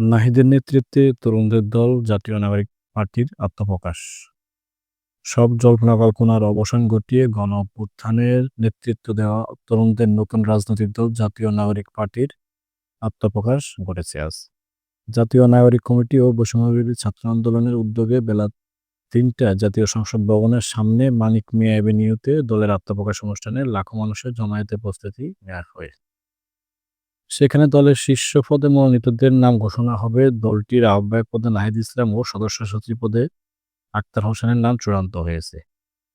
নাহিদের নেতৃত্বে তরুণদের দল, জাতীয় নাগরিক পার্টির আত্মপ্রকাশ। সব জল্পনা কল্পনার অবসান ঘটিয়ে গণ অভ্যুত্থানের নেতৃত্ব দেওয়া তরুণদের নতুন রাজনৈতিক দল, জাতীয় নাগরিক পার্টির আত্মপ্রকাশ ঘটেছে আজ। জাতীয় নাগরিক কমিটি ও বৈষম্যবিরোধী ছাত্র আন্দোলনের উদ্যোগে বেলা তিনটা জাতীয় সংসদ ভবনের সামনে মানিক মিয়া এভিনিউতে দলের আত্মপ্রকাশ অনুষ্ঠানে লাখো মানুষের জমায়েতে প্রস্তুতি নেওয়া হয়। সেখানে দলের শীর্ষ পদে মনোনীতদের নাম ঘোষণা হবে। দলটির আহ্বায়ক পদে নাহিদ ইসলাম ও সদস্য সচিব পদে আক্তার হোসেনের নাম চূড়ান্ত হয়েছে।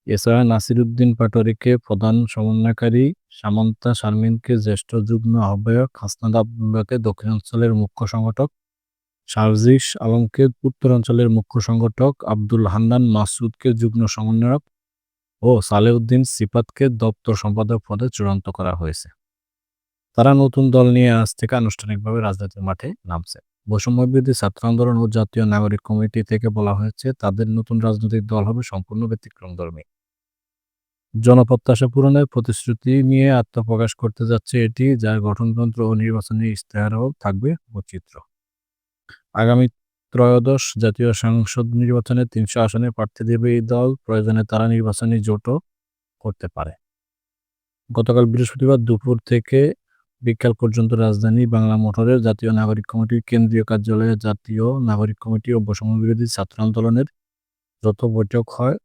এছাড়া নাসির উদ্দিন পাটোয়ারিকে প্রধান সমন্বয়কারী সামন্তা শারমিনকে জ্যেষ্ঠ যুগ্ম আহ্বায়ক হাসনাদ আব্বাকে দক্ষিণাঞ্চলের মুখ্য সংগঠক, সার্জিস আলমকে উত্তরাঞ্চলের মুখ্য সংগঠক, আব্দুল হান্নান মাসুদকে যুগ্ম সমন্বয়ক ও সালেউদ্দিন সিপাতকে দপ্তর সম্পাদক পদে চূড়ান্ত করা হয়েছে। তারা নতুন দল নিয়ে আজ থেকে আনুষ্ঠানিকভাবে রাজনীতির মাঠে নামছে। বৈষম্যবিরোধী ছাত্র আন্দোলন ও জাতীয় নাগরিক কমিটি থেকে বলা হয়েছে, তাদের নতুন রাজনৈতিক দল হবে সম্পূর্ণ ব্যতিক্রমধর্মী জনপ্রত্যাশা পূরণের প্রতিশ্রুতি নিয়ে আত্মপ্রকাশ করতে যাচ্ছে এটি যার গঠনতন্ত্র ও নির্বাচনী ইশতেহারও থাকবে বৈচিত্র্য। আগামী ত্রয়োদশ জাতীয় সংসদ নির্বাচনে তিনশো আসনে প্রার্থী দেবে এই দল, প্রয়োজনে তারা নির্বাচনী জোটও করতে পারে। গতকাল বৃহস্পতিবার দুপুর থেকে বিকাল পর্যন্ত রাজধানী বাংলা মোটরের জাতীয় নাগরিক কমিটির কেন্দ্রীয় কার্যালয়ে জাতীয় নাগরিক কমিটি ও বিরোধী ছাত্র আন্দোলনের যত বৈঠক হয়।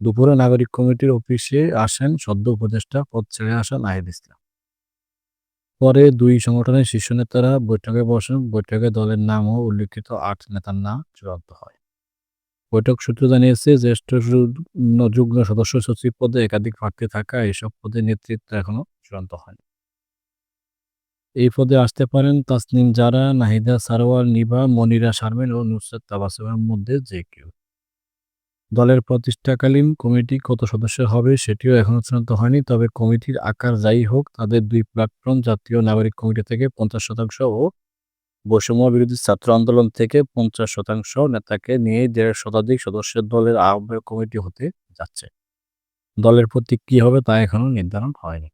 দুপুরে নাগরিক কমিটির অফিসে আসেন সদ্য উপদেষ্টা পদ ছেড়ে আসা নাহিদ ইসলাম। পরে দুই সংগঠনের শীর্ষ নেতারা বৈঠকে বসেন। বৈঠকে দলের নামও উল্লিখিত আট নেতার নাম চূড়ান্ত হয়। বৈঠক সূত্র জানিয়েছে, জ্যেষ্ঠ যুগ্ম সদস্য সচিব পদে একাধিক প্রার্থী থাকা এসব পদে নেতৃত্ব এখনও চূড়ান্ত হয়নি। এই পদে আসতে পারেন তাসনিম জারা, নাহিদা সারোয়ার নিভা, মনিরা শারমিন ও নুসরাত তাবাসুমের মধ্যে যে কেউ। দলের প্রতিষ্ঠাকালীন কমিটি কত সদস্য হবে সেটিও এখনও চূড়ান্ত হয়নি, তবে কমিটির আকার যাই হোক, তাদের দুই প্ল্যাটফর্ম, জাতীয় নাগরিক কমিটি থেকে পঞ্চাশ শতাংশ ও বৈষম্য বিরোধী ছাত্র আন্দোলন থেকে পঞ্চাশ শতাংশ নেতাকে নিয়ে দেড় শতাধিক সদস্যের দলের আহ্বায়ক কমিটি হতে যাচ্ছে। দলের প্রতীক কী হবে তা এখনও নির্ধারণ হয়নি।